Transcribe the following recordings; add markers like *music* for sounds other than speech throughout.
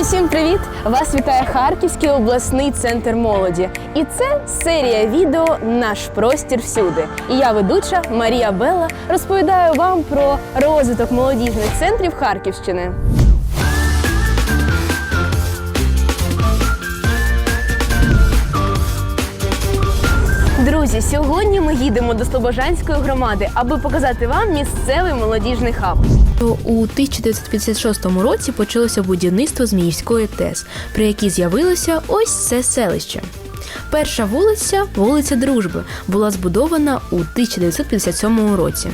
Усім привіт! Вас вітає Харківський обласний центр молоді. І це серія відео Наш простір всюди. І я, ведуча Марія Белла, розповідаю вам про розвиток молодіжних центрів Харківщини. Друзі, сьогодні ми їдемо до Слобожанської громади, аби показати вам місцевий молодіжний хаб. У 1956 році почалося будівництво Зміївської ТЕС, при якій з'явилося ось це селище. Перша вулиця, вулиця Дружби, була збудована у 1957 році.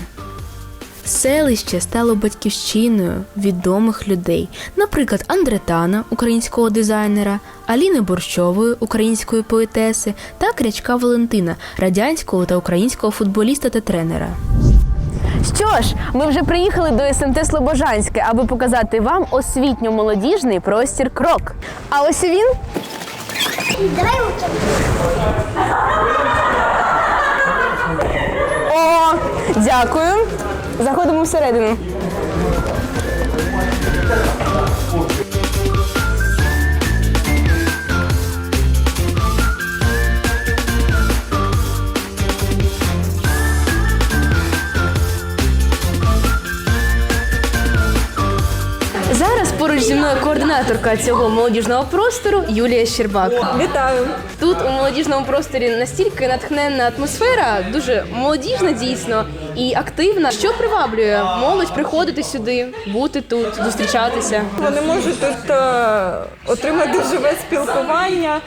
Селище стало батьківщиною відомих людей, наприклад, Андретана, українського дизайнера, Аліни Борщової, української поетеси, та Крячка Валентина, радянського та українського футболіста та тренера. Що ж, ми вже приїхали до СМТ Слобожанське, аби показати вам освітньо-молодіжний простір Крок. А ось і він. Давай. О, дякую. Заходимо всередину. Поруч зі мною координаторка цього молодіжного простору Юлія Щербак. Вітаю! Тут у молодіжному просторі настільки натхненна атмосфера, дуже молодіжна дійсно і активна. Що приваблює молодь приходити сюди, бути тут, зустрічатися. Вони можуть тут е, отримати живе спілкування,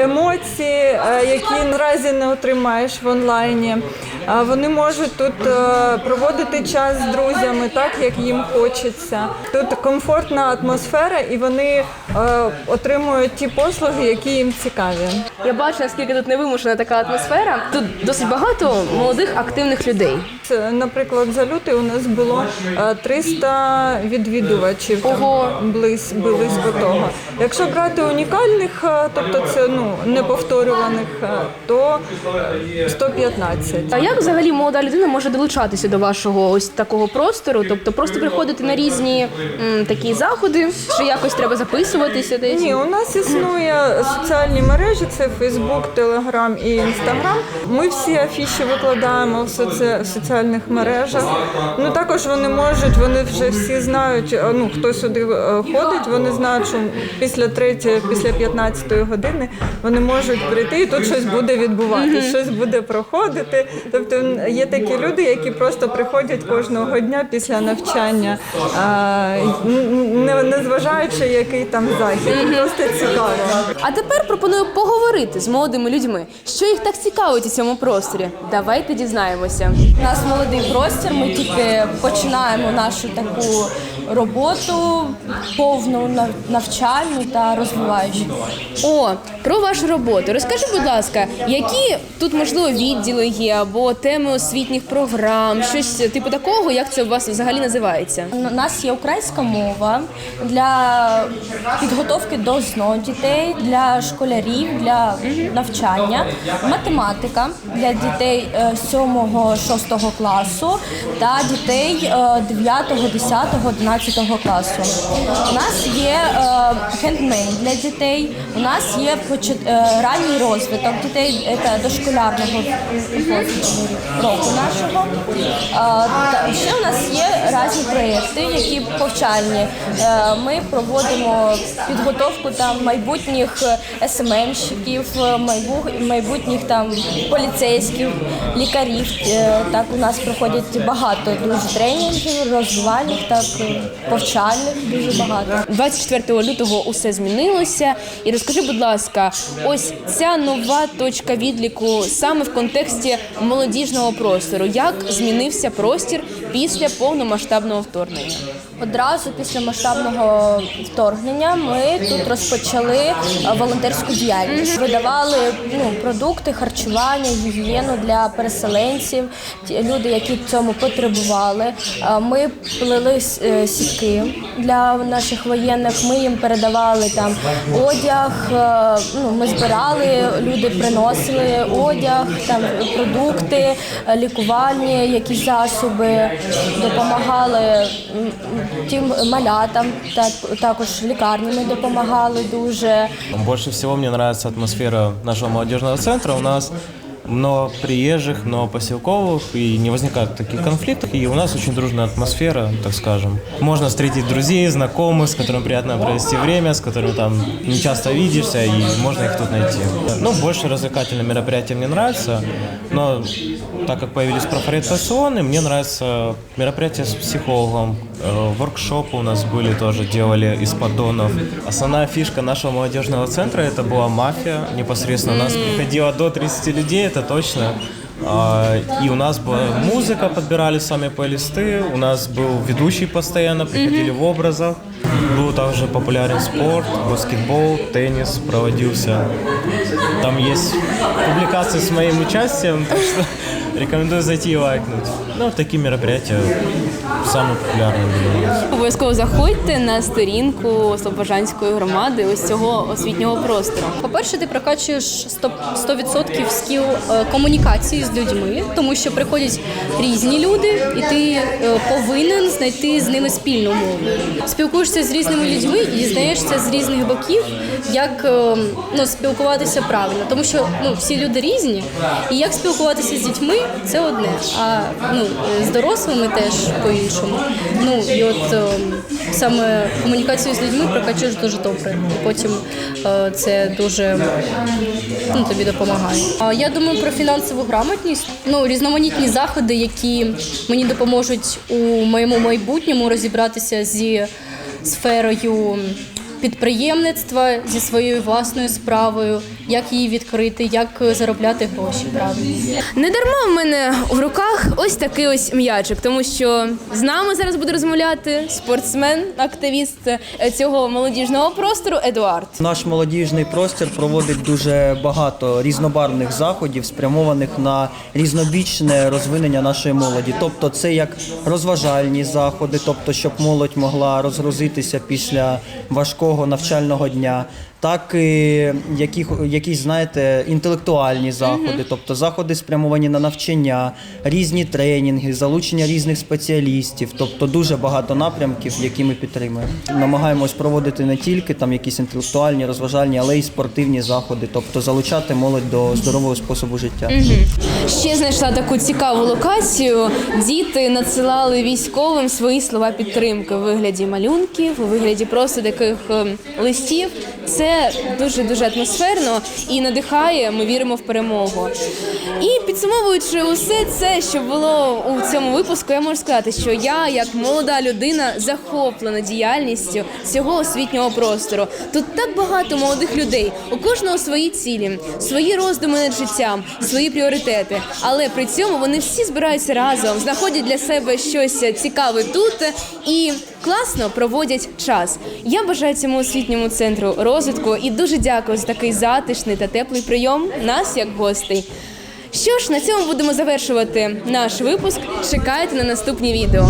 емоції, е, які наразі не отримаєш в онлайні. Вони можуть тут е, проводити час з друзями, так як їм хочеться. Тут комфортна атмосфера, і вони е, отримують ті послуги, які їм цікаві. Я бачу, наскільки тут невимушена така атмосфера. Тут досить багато молодих активних людей. Це, Наприклад, за лютий у нас було е, 300 відвідувачів там, Ого. близь, близько того. Якщо брати унікальних, е, тобто це ну неповторюваних, е, то е, 115. А як взагалі молода людина може долучатися до вашого ось такого простору? Тобто просто приходити на різні м, такі заходи, чи якось треба записуватися десь? Ні, у нас існує соціальні мережі: це Facebook, Telegram і Instagram. Ми всі афіші викладаємо в, соці... соціальних мережах. Ну також вони можуть, вони вже всі знають. е, Ну хто сюди е, ходить, вони знають, що після третьої, після 15 години вони можуть прийти, і тут щось буде відбуватися, щось буде проходити. Тобто є такі люди, які просто приходять кожного дня після навчання, не, не зважаючи, який там захід. Просто цікаво. А тепер пропоную поговорити з молодими людьми, що їх так цікавить у цьому просторі. Давайте дізнаємося. У нас молодий простір. Ми тільки починаємо нашу таку роботу повну нав- навчальну та розвиваючу. О, про вашу роботу. Розкажи, будь ласка, які тут можливо відділи є або теми освітніх програм, щось типу такого, як це у вас взагалі називається? У нас є українська мова для підготовки до ЗНО дітей, для школярів, для навчання, математика для дітей 7-6 класу та дітей 9, 10, 11 класу. У нас є хендмейн хендмейд для дітей, у нас є е, ранній розвиток дітей, це дошколярного року нашого. Ще у нас є різні проєкти, які повчальні. Е, Ми проводимо підготовку там майбутніх СММщиків, майбутніх там поліцейських, лікарів. Е, Так у нас проходять багато дуже тренінгів, розвивальних, так повчальних, дуже багато. 24 лютого усе змінилося. І розкажи, будь ласка, ось ця нова точка відліку саме в контексті молодіжного простору. Як змінився простір після повномасштабного вторгнення? Одразу після масштабного вторгнення ми тут розпочали е, волонтерську діяльність. Видавали ну, продукти, харчування, гігієну для переселенців, люди, які цьому потребували. Е, Ми плели е, сітки для наших воєнних. Ми їм передавали там одяг. Ну, ми збирали, люди приносили одяг, там продукти, лікувальні якісь засоби, допомагали тим малятам, та також лікарні ми допомагали дуже. Больше всего мне нравится атмосфера нашего молодежного центра. У нас много приезжих, много поселковых, и не возникают таких конфликтов. И у нас очень дружная атмосфера, так скажем. Можно встретить друзей, знакомых, с которыми приятно провести время, с которыми там не часто видишься, и можно их тут найти. Ну, больше развлекательные мероприятия мне нравятся, но так как появились профориентационные, мне нравится мероприятия с психологом, Э, Воркшопы у нас были тоже, делали из поддонов. Основная фишка нашего молодежного центра это была мафия. Непосредственно у нас приходило до 30 людей, это точно. А, И у нас была музыка, подбирали сами плейлисты. У нас был ведущий постоянно, приходили в образах. Был также популярен спорт, баскетбол, теннис проводился. Там есть публикации с моим участием, *laughs* так что рекомендую зайти и лайкнуть. Ну, такие мероприятия самые популярные были у нас. Обов'язково заходьте на сторінку Слобожанської громади ось цього освітнього простору. По-перше, ти прокачуєш 100%, 100% скіл е, комунікації з людьми, тому що приходять різні люди, і ти е, повинен знайти з ними спільну мову. Спілкуєшся з різними людьми і дізнаєшся з різних боків, як е, ну, спілкуватися правильно, тому що ну, всі люди різні, і як спілкуватися з дітьми це одне, а ну, з дорослими теж по-іншому. Ну і от е, саме комунікацію з людьми прокачуєш дуже добре. І потім е, це дуже ну, тобі допомагає. А я думаю про фінансову грамотність. Ну, різноманітні заходи, які мені допоможуть у моєму майбутньому розібратися зі сферою підприємництва, зі своєю власною справою, як її відкрити, як заробляти гроші правильно. Не дарма в мене в руках ось такий ось м'ячик, тому що з нами зараз буде розмовляти спортсмен, активіст е, цього молодіжного простору Едуард. Наш молодіжний простір проводить дуже багато різнобарвних заходів, спрямованих на різнобічне розвинення нашої молоді. Тобто, це як розважальні заходи, тобто, щоб молодь могла розгрузитися після важкого навчального дня. Так і яких, якісь, знаєте, інтелектуальні заходи, тобто заходи спрямовані на навчання, різні тренінги, залучення різних спеціалістів, тобто дуже багато напрямків, які ми підтримуємо. Намагаємось проводити не тільки там якісь інтелектуальні, розважальні, але й спортивні заходи, тобто залучати молодь до здорового способу життя. Ще знайшла таку цікаву локацію. Діти надсилали військовим свої слова підтримки у вигляді малюнків, у вигляді просто таких ем, листів. Це дуже дуже атмосферно і надихає. Ми віримо в перемогу. І підсумовуючи усе це, що було у цьому випуску, я можу сказати, що я, як молода людина, захоплена діяльністю цього освітнього простору. Тут так багато молодих людей, у кожного свої цілі, свої роздуми над життям, свої пріоритети. Але при цьому вони всі збираються разом, знаходять для себе щось цікаве тут і класно проводять час. Я бажаю цьому освітньому центру розвитку і дуже дякую за такий затишний та теплий прийом нас як гостей. Що ж, на цьому будемо завершувати наш випуск. Чекайте на наступні відео.